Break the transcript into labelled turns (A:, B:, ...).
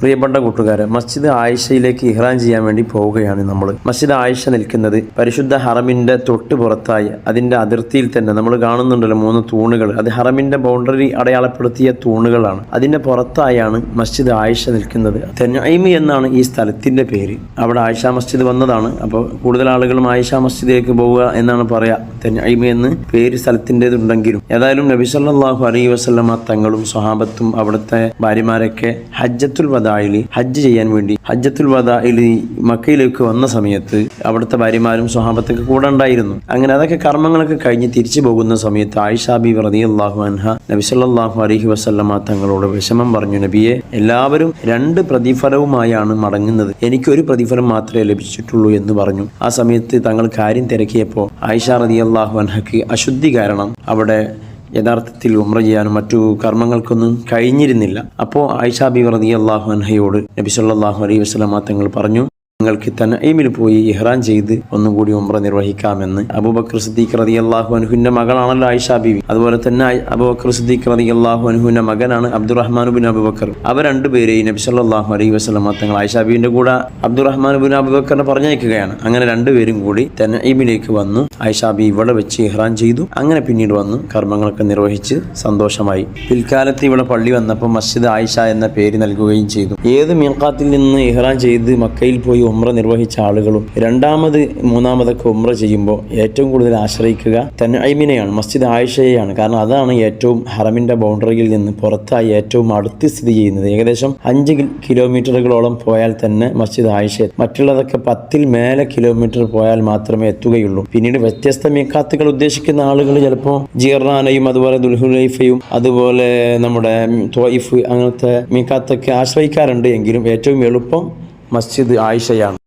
A: പ്രിയപ്പെട്ട കൂട്ടുകാരെ മസ്ജിദ് ആയിഷയിലേക്ക് ഇഹ്റാൻ ചെയ്യാൻ വേണ്ടി പോവുകയാണ് നമ്മൾ മസ്ജിദ് ആയിഷ നിൽക്കുന്നത് പരിശുദ്ധ ഹറമിന്റെ തൊട്ട് പുറത്തായി അതിന്റെ അതിർത്തിയിൽ തന്നെ. നമ്മൾ കാണുന്നുണ്ടല്ലോ മൂന്ന് തൂണുകൾ അത് ഹറമിന്റെ ബൗണ്ടറി അടയാളപ്പെടുത്തിയ തൂണുകളാണ്. അതിന്റെ പുറത്തായാണ് മസ്ജിദ് ആയിഷ നിൽക്കുന്നത്. തെന്നൈമി എന്നാണ് ഈ സ്ഥലത്തിന്റെ പേര്. അവിടെ ആയിഷ മസ്ജിദ് വന്നതാണ്. അപ്പോൾ കൂടുതൽ ആളുകളും ആയിഷ മസ്ജിദിലേക്ക് പോവുക എന്നാണ് പറയാ തെന്നൈമി എന്ന് പേര് സ്ഥലത്തിന്റെതുണ്ടെങ്കിലും. ഏതായാലും നബി സല്ലല്ലാഹു അലൈഹി വസല്ലമ തങ്ങളും സ്വഹാബത്തും അവിടുത്തെ ഭാര്യമാരൊക്കെ ഹജ്ജത്തുൽ വദായിൽ ഹജ്ജ് ചെയ്യാൻ വേണ്ടി ഹജ്ജത്തുൽ വദായിൽ മക്കയിലേക്ക് വന്ന സമയത്ത് അവിടുത്തെ ഭാര്യമാരും സ്വഹാബത്തൊക്കെ കൂടെ ഉണ്ടായിരുന്നു. അങ്ങനെ അതൊക്കെ കർമ്മങ്ങളൊക്കെ കഴിഞ്ഞ് തിരിച്ചു പോകുന്ന സമയത്ത് ആയിഷ ബി അള്ളാഹു അൻഹ നബി സല്ലല്ലാഹു അലൈഹി വസല്ലമ തങ്ങളോട് വിഷമം പറഞ്ഞു നബിയെ എല്ലാവരും രണ്ട് പ്രതിഫലവുമായാണ് മടങ്ങുന്നത്. എനിക്കൊരു പ്രതിഫലം മാത്രമേ ലഭിച്ചിട്ടുള്ളൂ എന്ന് പറഞ്ഞു. ആ സമയത്ത് തങ്ങൾ കാര്യം തിരക്കിയപ്പോൾ ആയിഷ റതി അള്ളാഹു അൻഹയ്ക്ക് അശുദ്ധി കാരണം അവിടെ യഥാർത്ഥത്തിൽ ഉമ്ര ചെയ്യാനും മറ്റു കർമ്മങ്ങൾക്കൊന്നും കഴിഞ്ഞിരുന്നില്ല. അപ്പോൾ ഐഷാബി വറദി അള്ളാഹു അൻഹയോട് നബി അലൈഹി വസല്ലമ തങ്ങൾ പറഞ്ഞു നിങ്ങൾക്ക് തനൈമിൽ പോയി ഇഹ്റാൻ ചെയ്ത് ഒന്നും കൂടി ഉംറ നിർവഹിക്കാമെന്ന് അബൂബക്കർ സിദ്ദീഖ് റതി അള്ളാഹു അനുഹുവിന്റെ മകളാണല്ലോ ആയിഷ ബീവി. അതുപോലെ തന്നെ അബൂബക്കർ സിദ്ദീഖ് റതി അള്ളാഹു അനുഹുവിന്റെ മകനാണ് അബ്ദുറഹ്മാൻ ബിൻ അബൂബക്കർ. അവർ രണ്ടുപേരെയും നബി സല്ലല്ലാഹു അലൈഹി വസ്ലം തങ്ങൾ ആയിഷ ബീവിന്റെ കൂടെ അബ്ദുറഹ്മാൻ ബിൻ അബൂബക്കറിനെ പറഞ്ഞയക്കുകയാണ്. അങ്ങനെ രണ്ടുപേരും കൂടി തനൈമിലേക്ക് വന്നു ആയിഷ ബി ഇവിടെ വെച്ച് ഇഹ്റാൻ ചെയ്തു. അങ്ങനെ പിന്നീട് വന്നു കർമ്മങ്ങളൊക്കെ നിർവഹിച്ച് സന്തോഷമായി. പിൽക്കാലത്ത് ഇവിടെ പള്ളി വന്നപ്പോൾ മസ്ജിദ് ആയിഷ എന്ന പേര് നൽകുകയും ചെയ്തു. ഏത് മീൻകാത്തിൽ നിന്ന് ഇഹ്റാൻ ചെയ്ത് മക്കയിൽ പോയി ഉമ്ര നിർവഹിച്ച ആളുകളും രണ്ടാമത് മൂന്നാമതൊക്കെ ഉമ്ര ചെയ്യുമ്പോൾ ഏറ്റവും കൂടുതൽ ആശ്രയിക്കുക തനൈമിനെയാണ് മസ്ജിദ് ആയിഷയെയാണ്. കാരണം അതാണ് ഏറ്റവും ഹറമിന്റെ ബൗണ്ടറിയിൽ നിന്ന് പുറത്തായി ഏറ്റവും അടുത്ത് സ്ഥിതി ചെയ്യുന്നത്. ഏകദേശം അഞ്ച് കിലോമീറ്ററുകളോളം പോയാൽ തന്നെ മസ്ജിദ് ആയിഷ മറ്റുള്ളതൊക്കെ പത്തിൽ മേലെ കിലോമീറ്റർ പോയാൽ മാത്രമേ എത്തുകയുള്ളൂ. പിന്നീട് വ്യത്യസ്ത മീക്കാത്തുകൾ ഉദ്ദേശിക്കുന്ന ആളുകൾ ചിലപ്പോൾ ജീർണാനയും അതുപോലെ ദുൽഹുലൈഫയും അതുപോലെ നമ്മുടെ തോയിഫ് അങ്ങനത്തെ മീക്കാത്തൊക്കെ ആശ്രയിക്കാറുണ്ട്. എങ്കിലും ഏറ്റവും എളുപ്പം മസ്ജിദ് ആയിഷയാണ്.